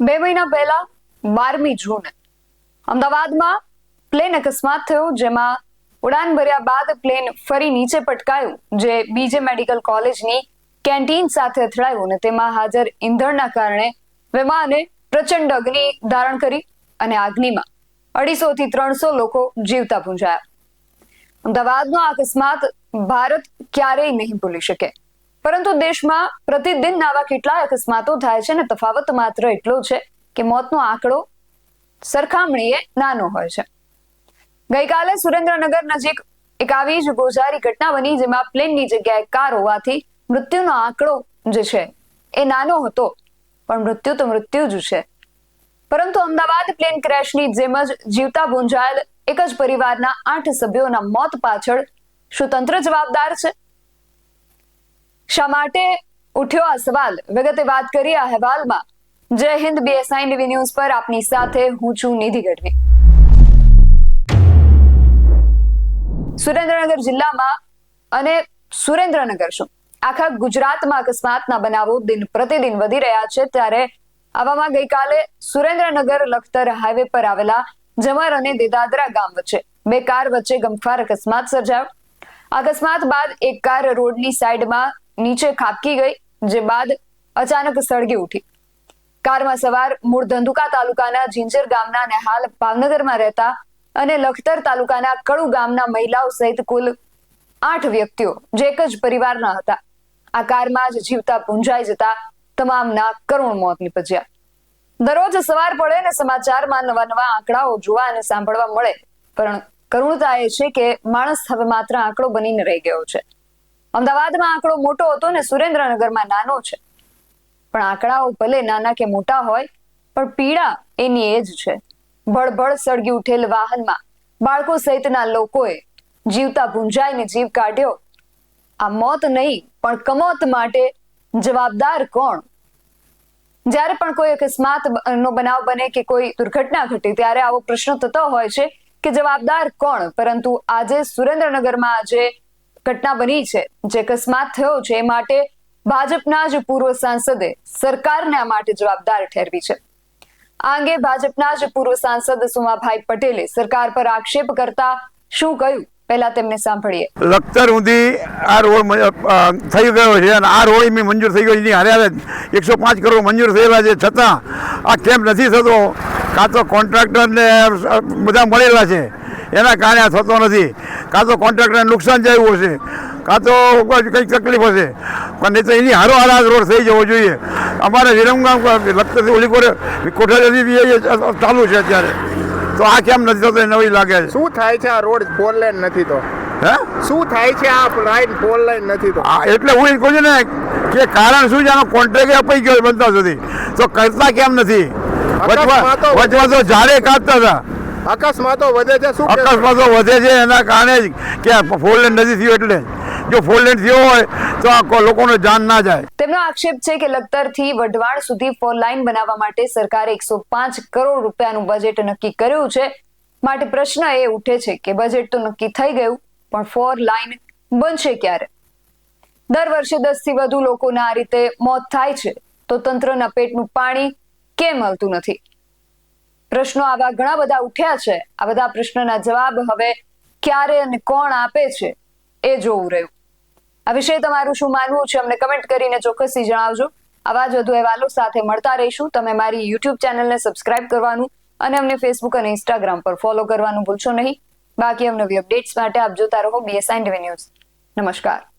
બે મહિના પહેલા બારમી જૂને. અમદાવાદમાં પ્લેન અકસ્માત થયો, જેમાં ઉડાન ભર્યા બાદ પ્લેન ફરી નીચે પટકાયું, જે બીજે મેડિકલ કોલેજની કેન્ટીન સાથે અથડાયું અને તેમાં હાજર ઈંધણના કારણે વિમાને પ્રચંડ અગ્નિ ધારણ કરી અને આગનીમાં અઢીસો થી ત્રણસો લોકો જીવતા પૂંજાયા. અમદાવાદનો અકસ્માત ભારત ક્યારેય નહીં ભૂલી શકે. પરંતુ દેશમાં પ્રતિદિન આવા કેટલાય અકસ્માતો થાય છે અને તફાવત માત્ર એટલો છે કે મોતનો આંકડો સરખામણીએ નાનો હોય છે. ગઈકાલે સુરેન્દ્રનગર નજીક એક આવી જ ગોઝારી ઘટના બની જેમાં પ્લેનની જગ્યાએ કાર હોવાથી મૃત્યુનો આંકડો જે છે એ નાનો હતો, પણ મૃત્યુ તો મૃત્યુ જ છે. પરંતુ અમદાવાદ પ્લેન ક્રેશની જેમ જ જીવતા ભૂંજાયેલ એક જ પરિવારના આઠ સભ્યોના મોત પાછળ શું તંત્ર જવાબદાર છે? શા માટે ઉઠ્યો આ સવાલ? વિગતે વાત કરી આ અહેવાલમાં. જય હિન્દ બીએસઆઈ ટીવી ન્યૂઝ પર આપની સાથે હું છું નિધિ ગઢવી. સુરેન્દ્રનગર જિલ્લામાં અને સુરેન્દ્રનગર શું? આખા ગુજરાતમાં અકસ્માતના બનાવો દિન પ્રતિદિન વધી રહ્યા છે. ત્યારે આવામાં ગઈકાલે સુરેન્દ્રનગર લખતર હાઈવે પર આવેલા જમર અને દેદાદરા ગામ વચ્ચે બે કાર વચ્ચે ગમખ્વાર અકસ્માત સર્જાયો. અકસ્માત બાદ એક કાર રોડની સાઈડમાં નીચે ખાબકી ગઈ, જે બાદ અચાનક સળગી ઉઠી. કારમાં સવાર મૂળ ધંધુકા તાલુકાના જિંજર ગામના અને હાલ ભાવનગરમાં રહેતા અને લખતર તાલુકાના કડુ ગામના મહિલાઓ સહિત કુલ આઠ વ્યક્તિઓ, જે એક જ પરિવારના હતા. આ કારમાં જ જીવતા પૂંજાઈ જતા તમામના કરુણ મોત નીપજ્યા. દરરોજ સવાર પડે ને સમાચારમાં નવા નવા આંકડાઓ જોવા અને સાંભળવા મળે, પણ કરુણતા એ છે કે માણસ હવે માત્ર આંકડો બનીને રહી ગયો છે. અમદાવાદમાં આંકડો મોટો હતો ને સુરેન્દ્રનગરમાં નાનો છે. પણ આંકડાઓ ભલે નાના કે મોટા હોય, પણ પીડા એની એ જ છે. ભળભળ સળગી ઉઠેલ વાહનમાં બાળકો સહિતના લોકોએ જીવતા ભૂંજાઈને જીવ કાઢ્યો. આ મોત નહીં, પણ કમોત માટે જવાબદાર કોણ? જ્યારે પણ કોઈ અકસ્માત નો બનાવ બને કે કોઈ દુર્ઘટના ઘટે, ત્યારે આવો પ્રશ્ન થતો હોય છે કે જવાબદાર કોણ? પરંતુ આજે સુરેન્દ્રનગરમાં આજે ઘટના બની છે, જે અકસ્માત થયો છે, એ માટે ભાજપના જ પૂર્વ સાંસદે સરકારને આ માટે જવાબદાર ઠેરવી છે. આ અંગે ભાજપના જ પૂર્વ સાંસદ સુમાભાઈ પટેલે સરકાર પર આક્ષેપ કરતા શું કહ્યું? પહેલા તેમને સાંભળીએ. લખતર સુધી આ રોડ થઈ ગયો છે અને આ રોડ મેં મંજૂર થઈ ગયો છે. હારે એકસો પાંચ કરોડ મંજૂર થયેલા છે. છતાં આ કેમ નથી થતો? કાં તો કોન્ટ્રાક્ટરને બધા મળેલા છે. એના કારણે આ થતો નથી. કાં તો કોન્ટ્રાક્ટરને નુકસાન થયું હશે કાં તો કંઈક તકલીફ હશે. પણ નહીં તો એની હારો હારા રોડ થઈ જવો જોઈએ. અમારે વિરમગામ લખતરથી ઓલી કોરે કોઠારી ચાલુ છે અત્યારે. તો આ કેમ નથી થતો નવી લાગે છે. શું થાય છે આ રોડ ફોર લેન નથી તો? હે? શું થાય છે આ લાઈન ફોર લાઈન નથી તો? એટલે હું એ કહું છું ને કે કારણ શું છે આનો કોન્ટ્રાક્ટ અપાઈ ગયો બનતા સુધી. તો કરતા કેમ નથી? વચમાં તો જાડે કાપતા હતા. અકસ્માતો વધે છે શું? અકસ્માતો વધે છે એના કારણે જ કે ફોર લેન નથી થયું એટલે. જો ફોર લેન થયો હોય તો આ લોકોને જાન ના જાય. તેમનો આક્ષેપ છે કે લખતરથી વઢવાણ સુધી ફોર લાઇન બનાવવા માટે સરકારે એકસો પાંચ કરોડ રૂપિયાનું બજેટ નક્કી કર્યું છે. માટે પ્રશ્ન એ ઉઠે છે કે બજેટ તો નક્કી થઈ ગયું પણ ફોર લાઇન બનશે ક્યારે? દર વર્ષે દસથી વધુ લોકોના આ રીતે મોત થાય છે. તો તંત્રના પેટનું પાણી કેમ મળતું નથી? પ્રશ્નો આવા ઘણા બધા ઉઠ્યા છે. આ બધા પ્રશ્નના જવાબ હવે ક્યારે અને કોણ આપે છે એ જોવું રહ્યું. આ વિશે તમારું શું માનવું છે અમને કમેન્ટ કરીને ચોક્કસથી જણાવજો. આવા જ વધુ અહેવાલો સાથે મળતા રહીશું. તમે મારી યુટ્યુબ ચેનલને સબસ્ક્રાઇબ કરવાનું અને અમને ફેસબુક અને ઇન્સ્ટાગ્રામ પર ફોલો કરવાનું ભૂલશો નહીં. બાકી અમને નવી અપડેટ્સ માટે આપ જોતા રહો બીએસઆઈ ટીવી ન્યૂઝ નમસ્કાર.